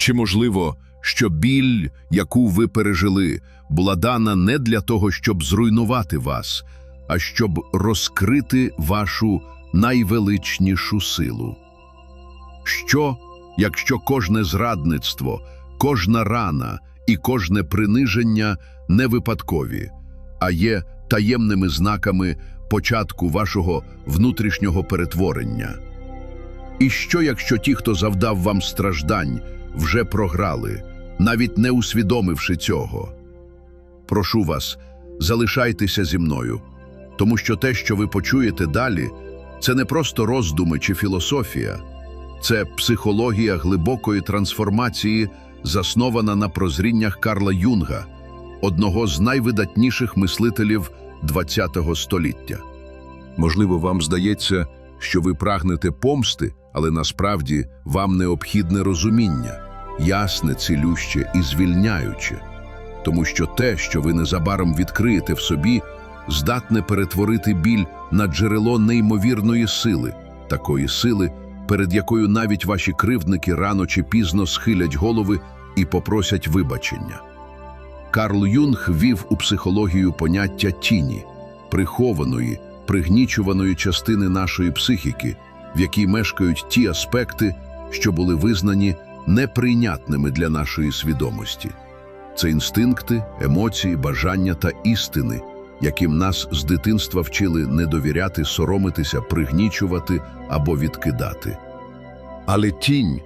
Чи можливо, що біль, яку ви пережили, була дана не для того, щоб зруйнувати вас, а щоб розкрити вашу найвеличнішу силу? Що, якщо кожне зрадництво, кожна рана і кожне приниження не випадкові, а є таємними знаками початку вашого внутрішнього перетворення? І що, якщо ті, хто завдав вам страждань, вже програли, навіть не усвідомивши цього? Прошу вас, залишайтеся зі мною, тому що те, що ви почуєте далі, це не просто роздуми чи філософія, це психологія глибокої трансформації, заснована на прозріннях Карла Юнга, одного з найвидатніших мислителів ХХ століття. Можливо, вам здається, що ви прагнете помсти, але насправді вам необхідне розуміння, ясне, цілюще і звільняюче, тому що те, що ви незабаром відкриєте в собі, здатне перетворити біль на джерело неймовірної сили, такої сили, перед якою навіть ваші кривдники рано чи пізно схилять голови і попросять вибачення. Карл Юнг вів у психологію поняття тіні, прихованої, пригнічуваної частини нашої психіки, в якій мешкають ті аспекти, що були визнані неприйнятними для нашої свідомості. Це інстинкти, емоції, бажання та істини, яким нас з дитинства вчили не довіряти, соромитися, пригнічувати або відкидати. Але тінь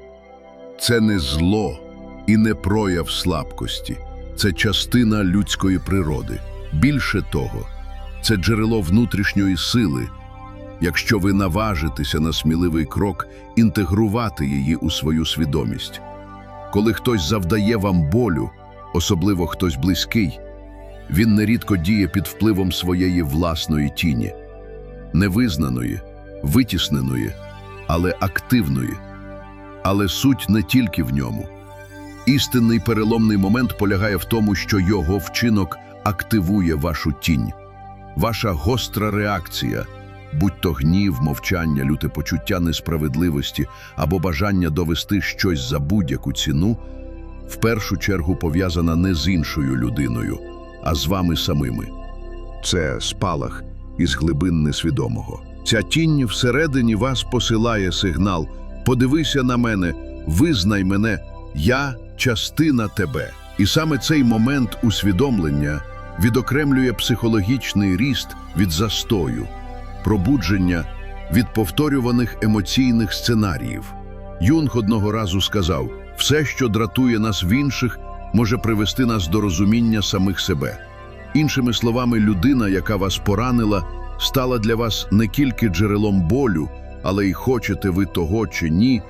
це не зло і не прояв слабкості, це частина людської природи. Більше того, це джерело внутрішньої сили, якщо ви наважитеся на сміливий крок інтегрувати її у свою свідомість. Коли хтось завдає вам болю, особливо хтось близький, він нерідко діє під впливом своєї власної тіні, невизнаної, витісненої, але активної. Але суть не тільки в ньому. Істинний переломний момент полягає в тому, що його вчинок активує вашу тінь. Ваша гостра реакція, будь то гнів, мовчання, люте почуття несправедливості або бажання довести щось за будь-яку ціну, в першу чергу пов'язана не з іншою людиною, а з вами самими. Це спалах із глибин несвідомого. Ця тінь всередині вас посилає сигнал Подивися на мене, визнай мене, я частина тебе. І саме цей момент усвідомлення відокремлює психологічний ріст від застою, пробудження від повторюваних емоційних сценаріїв. Юнг одного разу сказав: все, що дратує нас в інших, може привести нас до розуміння самих себе. Іншими словами, людина, яка вас поранила, стала для вас не тільки джерелом болю, але й хочете ви того чи ні,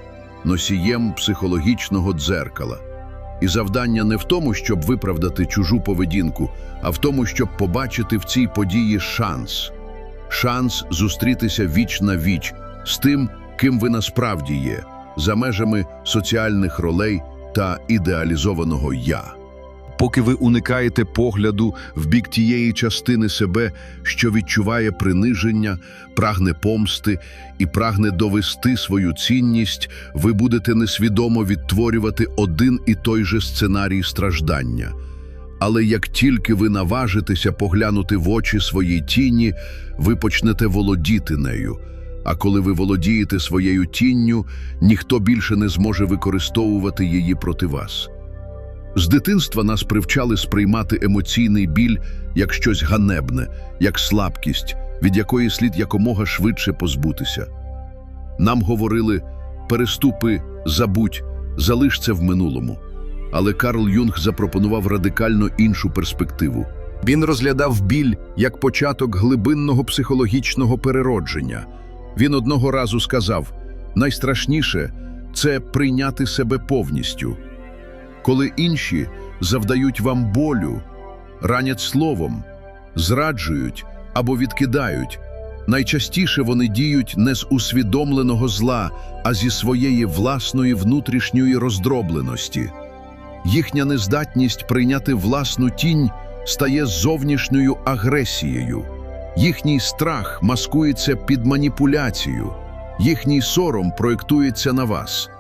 носієм психологічного дзеркала. І завдання не в тому, щоб виправдати чужу поведінку, а в тому, щоб побачити в цій події шанс. Шанс зустрітися віч на віч з тим, ким ви насправді є, за межами соціальних ролей та ідеалізованого я. Поки ви уникаєте погляду в бік тієї частини себе, що відчуває приниження, прагне помсти і прагне довести свою цінність, ви будете несвідомо відтворювати один і той же сценарій страждання. Але як тільки ви наважитеся поглянути в очі своїй тіні, ви почнете володіти нею. А коли ви володієте своєю тінню, ніхто більше не зможе використовувати її проти вас. З дитинства нас привчали сприймати емоційний біль як щось ганебне, як слабкість, від якої слід якомога швидше позбутися. Нам говорили переступи, забудь, залиш це в минулому. Але Карл Юнг запропонував радикально іншу перспективу. Він розглядав біль як початок глибинного психологічного переродження. Він одного разу сказав: найстрашніше це прийняти себе повністю. Коли інші завдають вам болю, ранять словом, зраджують або відкидають, найчастіше вони діють не з усвідомленого зла, а зі своєї власної внутрішньої роздробленості. Їхня нездатність прийняти власну тінь стає зовнішньою агресією. Їхній страх маскується під маніпуляцію, їхній сором проєктується на вас.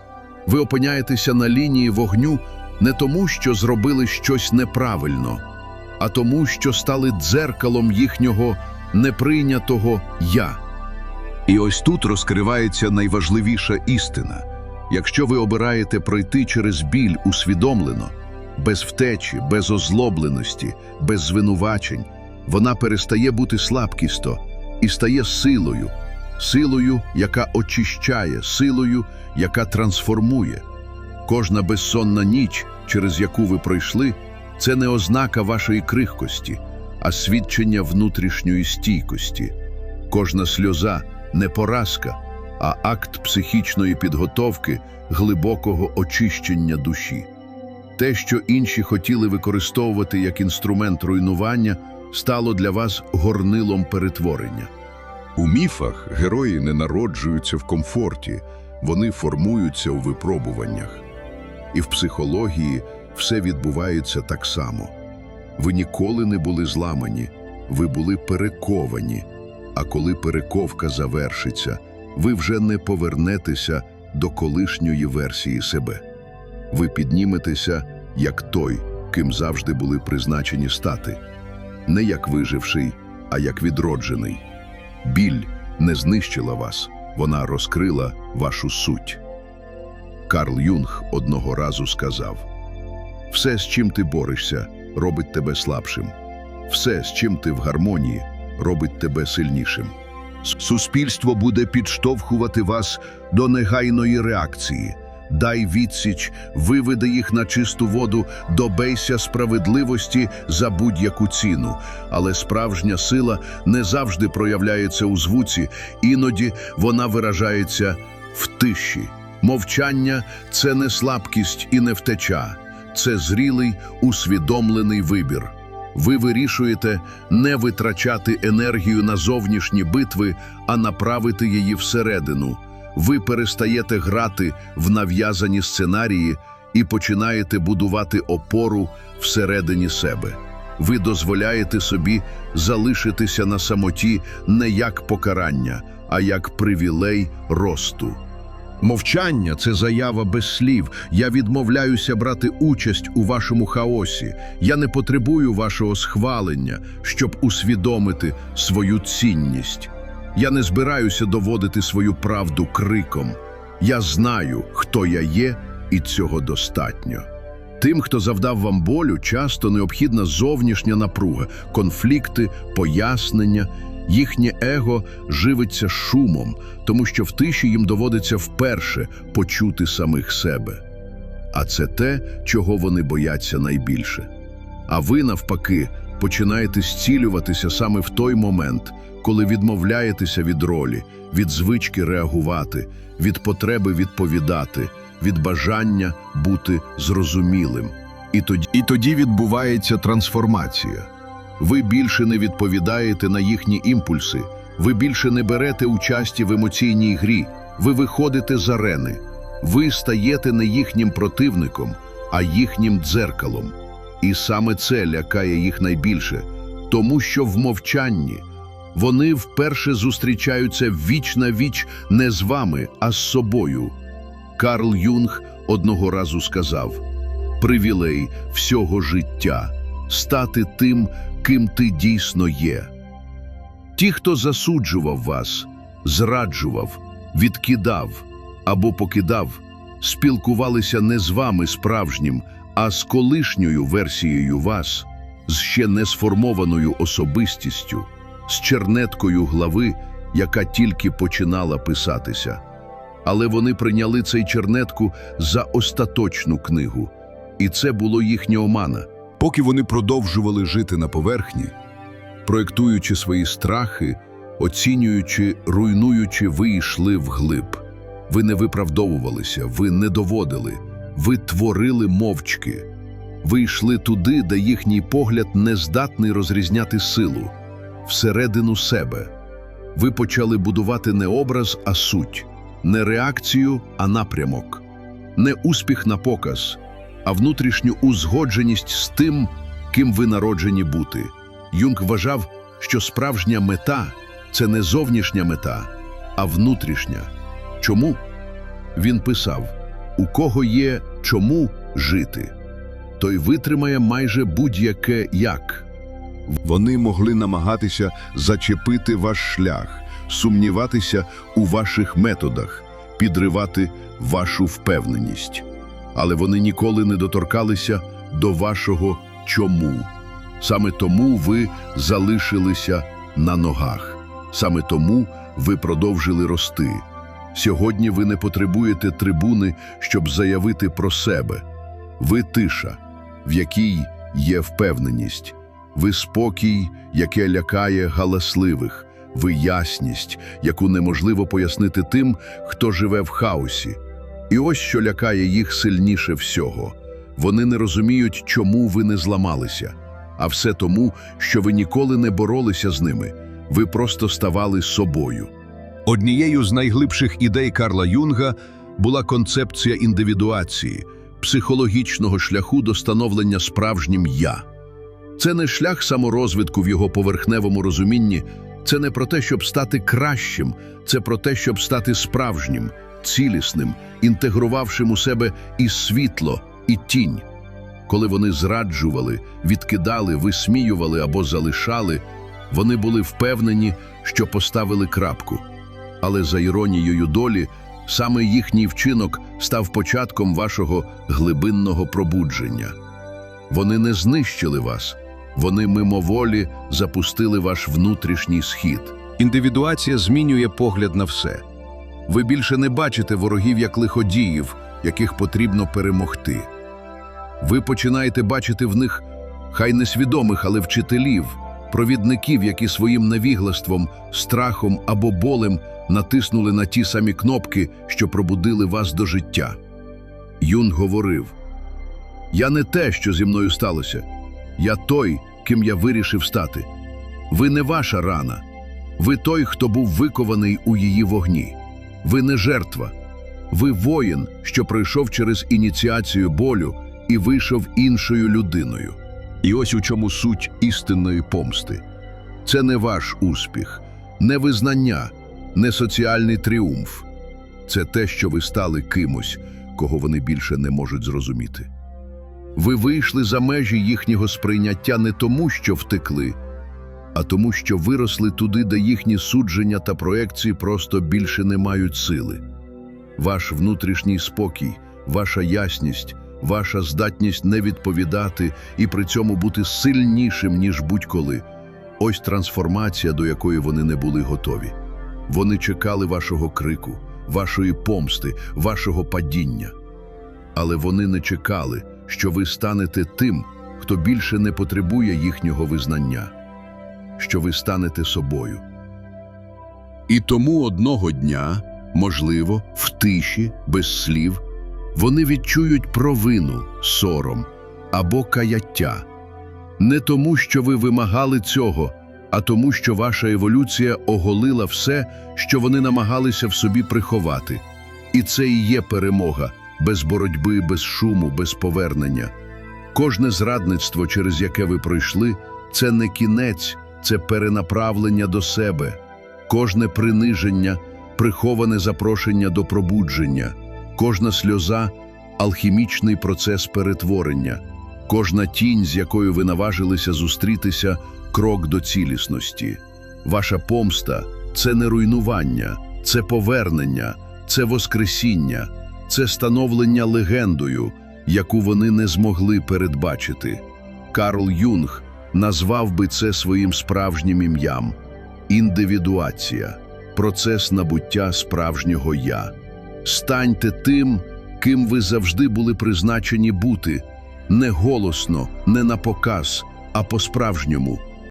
Ви опиняєтеся на лінії вогню не тому, що зробили щось неправильно, а тому, що стали дзеркалом їхнього неприйнятого я. І ось тут розкривається найважливіша істина. Якщо ви обираєте пройти через біль усвідомлено, без втечі, без озлобленості, без звинувачень, вона перестає бути слабкісто і стає силою, силою, яка очищає, силою, яка трансформує. Кожна безсонна ніч, через яку ви пройшли, це не ознака вашої крихкості, а свідчення внутрішньої стійкості. Кожна сльоза не поразка, а акт психічної підготовки, глибокого очищення душі. Те, що інші хотіли використовувати як інструмент руйнування, стало для вас горнилом перетворення. У міфах герої не народжуються в комфорті, вони формуються у випробуваннях. І в психології все відбувається так само. Ви ніколи не були зламані, ви були перековані. А коли перековка завершиться, ви вже не повернетеся до колишньої версії себе. Ви підніметеся як той, ким завжди були призначені стати, не як виживший, а як відроджений. Біль не знищила вас, вона розкрила вашу суть. Карл Юнг одного разу сказав: все, з чим ти борешся, робить тебе слабшим, все, з чим ти в гармонії, робить тебе сильнішим. Суспільство буде підштовхувати вас до негайної реакції. Дай відсіч, виведи їх на чисту воду, добейся справедливості за будь-яку ціну. Але справжня сила не завжди проявляється у звуці, іноді вона виражається в тиші. Мовчання це не слабкість і не втеча, це зрілий, усвідомлений вибір. Ви вирішуєте не витрачати енергію на зовнішні битви, а направити її всередину. Ви перестаєте грати в нав'язані сценарії і починаєте будувати опору всередині себе. Ви дозволяєте собі залишитися на самоті не як покарання, а як привілей росту. Мовчання це заява без слів. Я відмовляюся брати участь у вашому хаосі. Я не потребую вашого схвалення, щоб усвідомити свою цінність. Я не збираюся доводити свою правду криком. Я знаю, хто я є, і цього достатньо. Тим, хто завдав вам болю, часто необхідна зовнішня напруга, конфлікти, пояснення. Їхнє его живиться шумом, тому що в тиші їм доводиться вперше почути самих себе. А це те, чого вони бояться найбільше. А ви, навпаки, починаєте зцілюватися саме в той момент, коли відмовляєтеся від ролі, від звички реагувати, від потреби відповідати, від бажання бути зрозумілим. І тоді, і тоді відбувається трансформація. Ви більше не відповідаєте на їхні імпульси, ви більше не берете участі в емоційній грі, ви виходите з арени, ви стаєте не їхнім противником, а їхнім дзеркалом. І саме це лякає їх найбільше, тому що в мовчанні вони вперше зустрічаються віч на віч не з вами, а з собою. Карл Юнг одного разу сказав: привілей всього життя стати тим, ким ти дійсно є. Ті, хто засуджував вас, зраджував, відкидав або покидав, спілкувалися не з вами справжнім, а з колишньою версією вас, з ще не сформованою особистістю, з чернеткою глави, яка тільки починала писатися. Але вони прийняли цей чернетку за остаточну книгу, і це було їхня омана. Поки вони продовжували жити на поверхні, проєктуючи свої страхи, оцінюючи, руйнуючи, ви йшли вглиб. Ви не виправдовувалися, ви не доводили, ви творили мовчки. Ви йшли туди, де їхній погляд не здатний розрізняти силу, всередину себе. Ви почали будувати не образ, а суть, не реакцію, а напрямок, не успіх на показ, а внутрішню узгодженість з тим, ким ви народжені бути. Юнг вважав, що справжня мета це не зовнішня мета, а внутрішня. Чому? Він писав: У кого є чому жити, той витримає майже будь-яке як. Вони могли намагатися зачепити ваш шлях, сумніватися у ваших методах, підривати вашу впевненість. Але вони ніколи не доторкалися до вашого чому. Саме тому ви залишилися на ногах. Саме тому ви продовжили рости. Сьогодні ви не потребуєте трибуни, щоб заявити про себе. Ви тиша, в якій є впевненість. Ви спокій, яке лякає галасливих. Ви ясність, яку неможливо пояснити тим, хто живе в хаосі. І ось що лякає їх сильніше всього. Вони не розуміють, чому ви не зламалися, а все тому, що ви ніколи не боролися з ними. Ви просто ставали собою. Однією з найглибших ідей Карла Юнга була концепція індивідуації, психологічного шляху до становлення справжнім я. Це не шлях саморозвитку в його поверхневому розумінні, це не про те, щоб стати кращим, це про те, щоб стати справжнім, цілісним, інтегрувавшим у себе і світло, і тінь. Коли вони зраджували, відкидали, висміювали або залишали, вони були впевнені, що поставили крапку. Але за іронією долі, саме їхній вчинок став початком вашого глибинного пробудження. Вони не знищили вас, вони мимоволі запустили ваш внутрішній схід. індивідуація змінює погляд на все. Ви більше не бачите ворогів як лиходіїв, яких потрібно перемогти. Ви починаєте бачити в них хай несвідомих, але вчителів, провідників, які своїм навіглаством, страхом або болем натиснули на ті самі кнопки, що пробудили вас до життя. Юн говорив: Я не те, що зі мною сталося, я той, ким я вирішив стати. Ви не ваша рана, ви той, хто був викований у її вогні. Ви не жертва, ви воїн, що пройшов через ініціацію болю і вийшов іншою людиною. І ось у чому суть істинної помсти. Це не ваш успіх, не визнання, не соціальний тріумф. Це те, що ви стали кимось, кого вони більше не можуть зрозуміти. Ви вийшли за межі їхнього сприйняття не тому, що втекли, а тому, що виросли туди, де їхні судження та проекції просто більше не мають сили. Ваш внутрішній спокій, ваша ясність, ваша здатність не відповідати і при цьому бути сильнішим, ніж будь-коли. Ось трансформація, до якої вони не були готові. Вони чекали вашого крику, вашої помсти, вашого падіння. Але вони не чекали, що ви станете тим, хто більше не потребує їхнього визнання, що ви станете собою. І тому одного дня, можливо, в тиші, без слів, вони відчують провину, сором або каяття. Не тому, що ви вимагали цього, а тому, що ваша еволюція оголила все, що вони намагалися в собі приховати. І це і є перемога, без боротьби, без шуму, без повернення. Кожне зрадництво, через яке ви пройшли, це не кінець, це перенаправлення до себе. Кожне приниження, приховане запрошення до пробудження, кожна сльоза алхімічний процес перетворення, кожна тінь, з якою ви наважилися зустрітися, крок до цілісності. Ваша помста це не руйнування, це повернення, це воскресіння, це становлення легендою, яку вони не змогли передбачити. Карл Юнг назвав би це своїм справжнім ім'ям індивідуація, процес набуття справжнього я. Станьте тим, ким ви завжди були призначені бути, не голосно, не на показ, а по-справжньому.